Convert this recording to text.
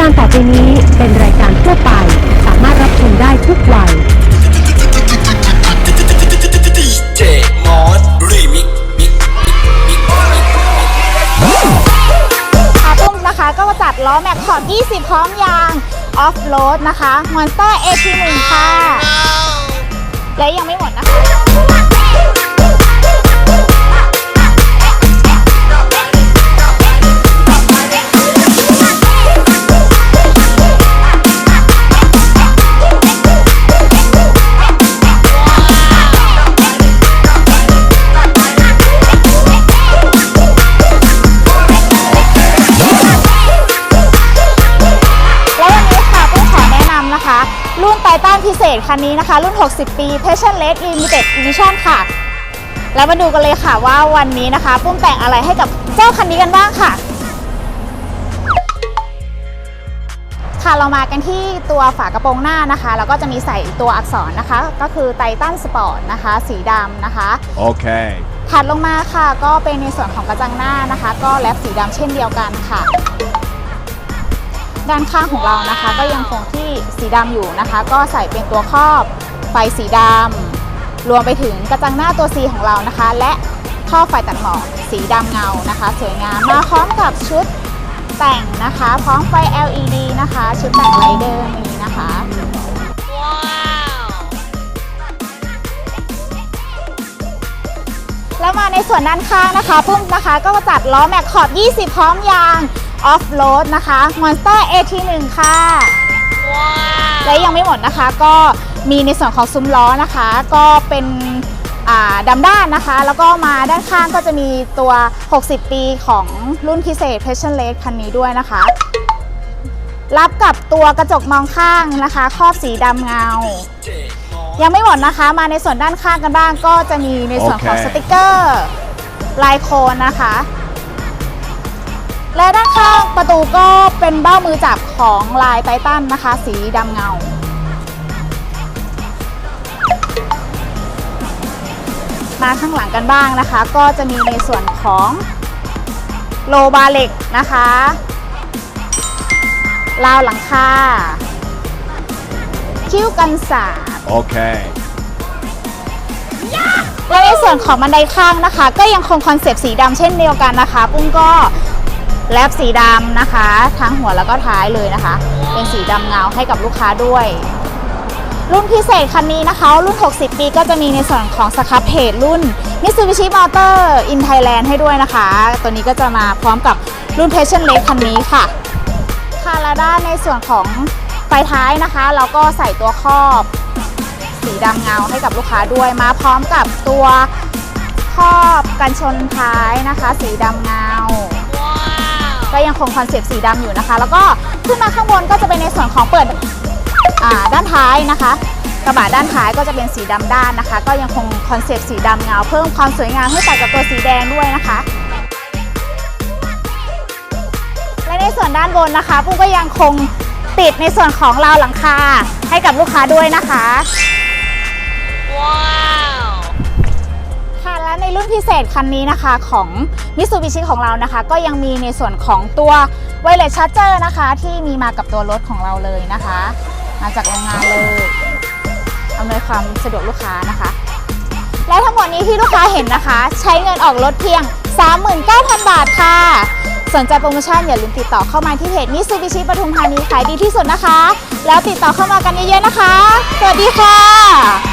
การต่อไปนี้เป็นรายการทั่วไป สามารถรับชมได้ทุกวัย DJ Mod Remix ค่ะตุ้มนะคะก็จัดล้อแม็กขอบ 20 พร้อมยางออฟโรดนะคะ Monster AT1 ค่ะ และยังไม่หมดนะคะ รุ่นไททันพิเศษคันนี้นะคะ รุ่น 60 ปี Passion Red Limited Edition ค่ะ แล้วมาดูกันเลยค่ะว่าวันนี้นะคะ ปุ้มแต่งอะไรให้กับเจ้าคันนี้กันบ้างค่ะ ค่ะเรามากันที่ตัวฝากระโปรงหน้านะคะ แล้วก็จะมีใส่ตัวอักษรนะคะ ก็คือไททันสปอร์ตนะคะ สีดำนะคะ Okay. ถัดลงมาค่ะ ก็เป็นในส่วนของกระจังหน้านะคะ ก็แลบสีดำเช่นเดียวกันค่ะ ด้านข้างของเรานะคะ ก็ยังคงที่ สีดำอยู่นะคะ ก็ใส่เป็นตัวครอบไฟสีดำรวมไปถึงกระจังหน้าตัว C ของเรานะคะ และท่อไฟตัดหมอกสีดำเงานะคะ สวยงามมาพร้อมกับชุดแต่งนะคะ พร้อมไฟ LED นะคะ ชุดแต่งไรเดอร์นี้นะคะแล้วมาในส่วนด้านข้างนะคะปุ้มนะคะ ก็จัดล้อแม็กขอบ 20 พร้อมยางออฟโรดนะคะ Monster AT1 ค่ะ และยังไม่หมดนะคะก็มีในส่วนของซุ้มล้อนะคะ ก็เป็นอ่าดำด้านนะคะ แล้วก็มาด้านข้างก็จะมีตัว 60 ปีของรุ่นพิเศษ Passion Red คันนี้ด้วยนะคะ รับกับตัวกระจกมองข้างนะคะ ครอบสีดำเงา ยังไม่หมดนะคะ มาในส่วนด้านข้างกันบ้างก็จะมีในส่วนของโอเคสติกเกอร์ลายโคนนะคะ และด้านข้างประตูก็เป็นเบ้ามือจับของลายไททันนะคะ สีดำเงา มาข้างหลังกันบ้างนะคะ ก็จะมีในส่วนของโลบาเล็กนะคะราวหลังคาคิ้วกันสาด Okay. และในส่วนของบันไดข้างนะคะ ก็ยังคงคอนเซปต์สีดำเช่นเดียวกันนะคะ ปุ้งก็ แลบสีดำนะคะ ทั้งหัวแล้วก็ท้ายเลยนะคะ เป็นสีดำเงาให้กับลูกค้าด้วย รุ่นพิเศษคันนี้นะคะ รุ่น 60 ปีก็จะมีในส่วนของสครับเพจรุ่น Mitsubishi Motor in Thailand ให้ด้วยนะคะ ตัวนี้ก็จะมาพร้อมกับรุ่น Passion Red คันนี้ค่ะค่ะและด้านในส่วนของไฟท้ายนะคะ เราก็ใส่ตัวครอบสีดำเงาให้กับลูกค้าด้วยมาพร้อมกับตัวครอบกันชนท้ายนะคะ สีดำเงา ก็ยังคงคอนเซปต์สีดำอยู่นะคะ แล้วก็ขึ้นมาข้างบนก็จะเป็นในส่วนของเปิดด้านท้ายนะคะ กระบะด้านท้ายก็จะเป็นสีดำด้านนะคะ ก็ยังคงคอนเซปต์สีดำเงา เพิ่มความสวยงามให้ใส่กับตัวสีแดงด้วยนะคะและในส่วนด้านบนนะคะปุ้ก็ยังคงติดในส่วนของราวหลังคาให้กับลูกค้าด้วยนะคะค่ะและใน รุ่นพิเศษคันนี้นะคะของ Mitsubishi ของเรานะคะ ก็ยังมีในส่วนของตัว Wireless Charger นะคะ ที่มีมากับตัวรถของเราเลยนะคะ มาจากโรงงานเลยอำนวยความสะดวกลูกค้านะคะ และทั้งหมดนี้ที่ลูกค้าเห็นนะคะ ใช้เงินออกรถเพียง 39,000 บาทค่ะ สนใจโปรโมชั่นอย่าลืมติดต่อเข้ามาที่เพจ Mitsubishi ปทุมธานีขายดีที่สุดนะคะ แล้วติดต่อเข้ามากันเยอะๆนะคะ สวัสดีค่ะ